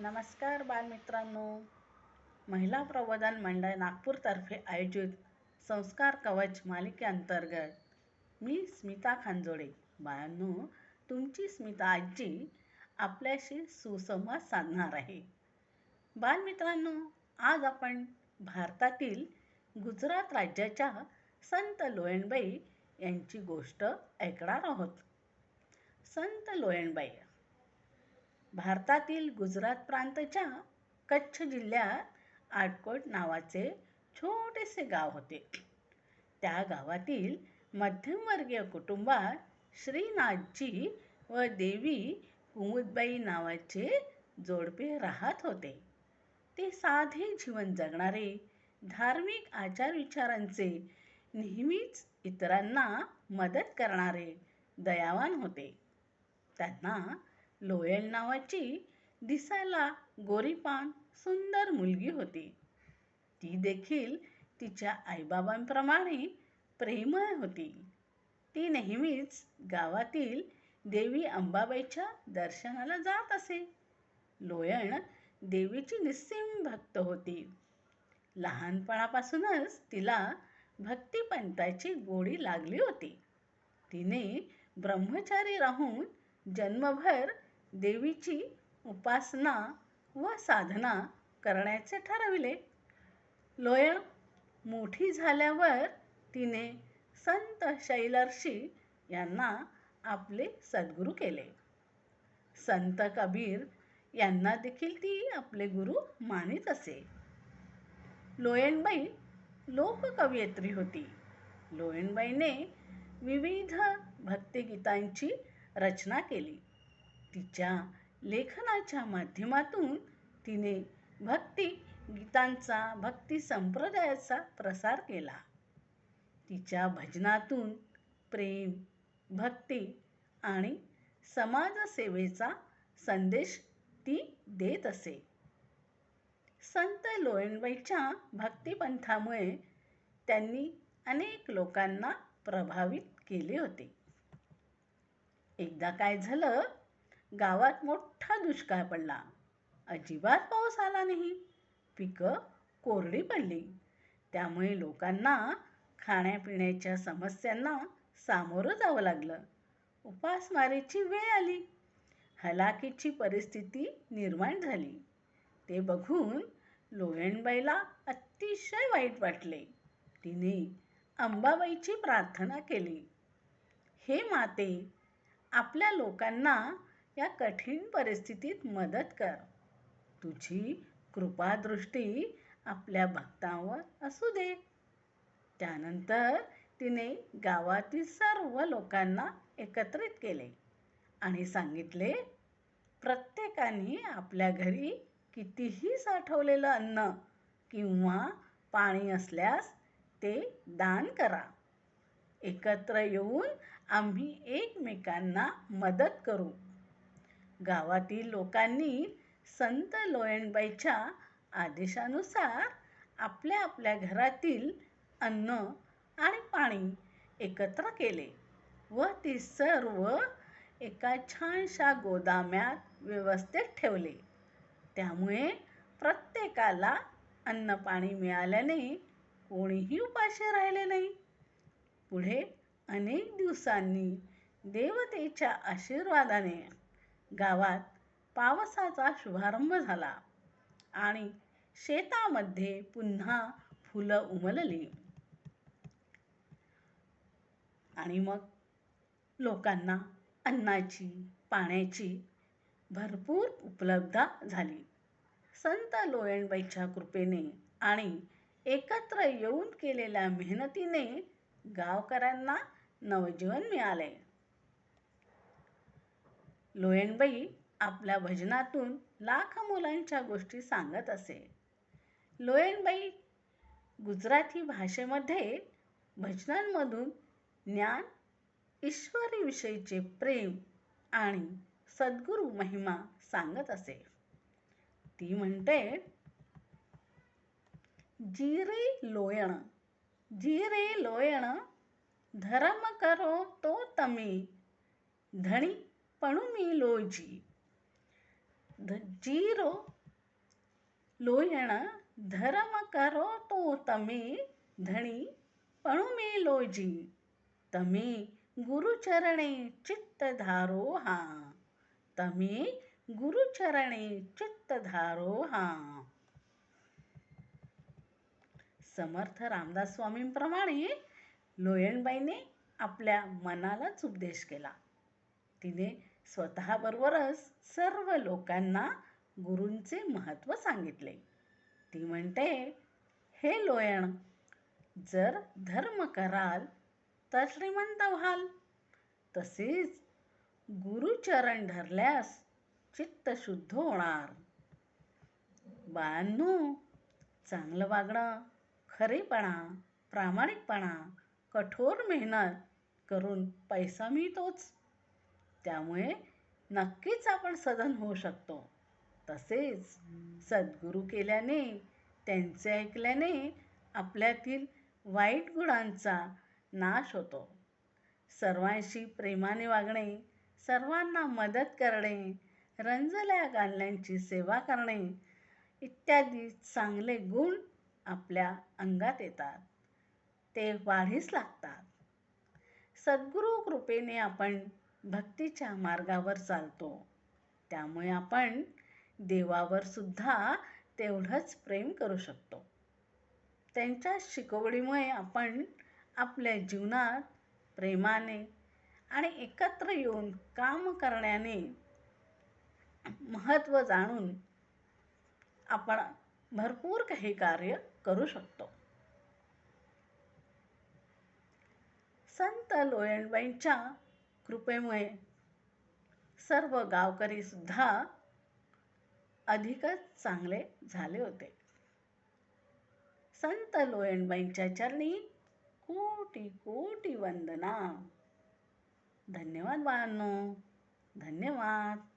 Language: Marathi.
नमस्कार बालमित्रांनो. महिला प्रबोधन मंडळ नागपूरतर्फे आयोजित संस्कार कवच मालिकेअंतर्गत मी स्मिता खांजोडे. बाळांनो तुमची स्मिता आजी आपल्याशी सुसंवाद साधणार आहे. बालमित्रांनो आज आपण भारतातील गुजरात राज्याच्या संत लोयणबाई यांची गोष्ट ऐकणार आहोत. संत लोयणबाई भारतातील गुजरात प्रांतच्या कच्छ जिल्ह्यात आटकोट नावाचे छोटेसे गाव होते. त्या गावातील मध्यमवर्गीय कुटुंबात श्रीनाथजी व देवी कुमुदबाई नावाचे जोडपे राहत होते. ते साधे जीवन जगणारे धार्मिक आचारविचारांचे नेहमीच इतरांना मदत करणारे दयावान होते. त्यांना लोयल नावाची दिसायला गोरीपान सुंदर मुलगी होती. ती देखील तिच्या आईबाबांप्रमाणे प्रेमळ होती. ती नेहमीच गावातील देवी अंबाबाईच्या दर्शनाला जात असे. लोयण देवीची निस्सीम भक्त होती. लहानपणापासूनच तिला भक्तिपंथाची गोडी लागली होती. तिने ब्रह्मचारी राहून जन्मभर देवीची उपासना व साधना करण्याचे ठरविले. लोयण मोठी झाल्यावर तिने संत शैलर्षी यांना आपले सद्गुरू केले. संत कबीर यांना देखील ती आपले गुरु मानित असे. लोयणबाई लोककवयित्री होती. लोयणबाईने विविध भक्तिगीतांची रचना केली. तिच्या लेखनाच्या माध्यमातून तिने भक्ती गीतांचा भक्ती संप्रदायाचा प्रसार केला. तिच्या भजनातून प्रेम भक्ती आणि समाजसेवेचा संदेश ती देत असे. संत लोयणबाईच्या भक्तिपंथामुळे त्यांनी अनेक लोकांना प्रभावित केले होते. एकदा काय झालं गावात मोठा दुष्काळ पडला. अजिबात पाऊस आला नाही. पिकं कोरडी पडली. त्यामुळे लोकांना खाण्यापिण्याच्या समस्यांना सामोरं जावं लागलं. उपासमारीची वेळ आली. हलाखीची परिस्थिती निर्माण झाली. ते बघून लोयणबाईला अतिशय वाईट वाटले. तिने अंबाबाईची प्रार्थना केली. हे माते आपल्या लोकांना या कठीण परिस्थितीत मदत कर. तुझी कृपादृष्टी आपल्या भक्तांवर असू दे. त्यानंतर तिने गावातील सर्व लोकांना एकत्रित केले आणि सांगितले प्रत्येकाने आपल्या घरी कितीही साठवलेलं अन्न किंवा पाणी असल्यास ते दान करा. एकत्र येऊन आम्ही एकमेकांना मदत करू. गावातील लोकांनी संत लोयणबाईच्या आदेशानुसार आपल्या आपल्या घरातील अन्न आणि पाणी एकत्र केले व ती सर्व एका छानशा गोदाम्यात व्यवस्थित ठेवले. त्यामुळे प्रत्येकाला अन्न पाणी मिळाल्याने कोणीही उपाशी राहिले नाही. पुढे अनेक दिवसांनी देवतेच्या आशीर्वादाने गावात पावसाचा शुभारंभ झाला आणि शेतामध्ये पुन्हा फुलं उमलली. आणि मग लोकांना अन्नाची पाण्याची भरपूर उपलब्धता झाली. संत लोयणबाईच्या कृपेने आणि एकत्र येऊन केलेल्या मेहनतीने गावकऱ्यांना नवजीवन मिळाले. लोयणबाई आपल्या भजनातून लाख मुलांच्या गोष्टी सांगत असे. लोयणबाई गुजराती भाषेमध्ये भजनांमधून ज्ञान ईश्वरीविषयीचे प्रेम आणि सद्गुरू महिमा सांगत असे. ती म्हणते जी लोयण जी लोयण धर्म करो तो तमी धणी पणुमी लोजी ध- जीरो लोयण धर्म करो तो तमे धणी पणु मी लोजी तमे गुरुचरणे चित्त धारो हा. तमे गुरुचरणे चित्त धारो हा. समर्थ रामदास स्वामींप्रमाणे लोयणबाईने आपल्या मनालाच उपदेश केला. तिने स्वतःबरोबरच सर्व लोकांना गुरूंचे महत्त्व सांगितले. ती म्हणते हे लोयण जर धर्म कराल तर श्रीमंत व्हाल. तसेच गुरुचरण धरल्यास चित्त शुद्ध होणार. बाळांनो चांगलं वागणं खरेपणा प्रामाणिकपणा कठोर मेहनत करून पैसा मिळतोच. त्यामुळे नक्कीच आपण सधन होऊ शकतो. तसेच सद्गुरू केल्याने त्यांचे ऐकल्याने आपल्यातील वाईट गुणांचा नाश होतो. सर्वांशी प्रेमाने वागणे सर्वांना मदत करणे रंजल्या गाल्यांची सेवा करणे इत्यादी चांगले गुण आपल्या अंगात येतात. ते वाढीस लागतात. सद्गुरू कृपेने आपण भक्तीच्या मार्गावर चालतो. त्यामुळे आपण देवावर सुद्धा तेवढंच प्रेम करू शकतो. त्यांच्या शिकवणीमुळे आपण आपल्या जीवनात प्रेमाने आणि एकत्र येऊन काम करण्याने महत्त्व जाणून आपण भरपूर काही कार्य करू शकतो. संत लोयणबाईंच्या कृपेमुळे सर्व गावकरी सुद्धा अधिकच चांगले झाले होते. संत लोयणबाईंच्या चरणी कोटी कोटी वंदना. धन्यवाद बाळांनो. धन्यवाद.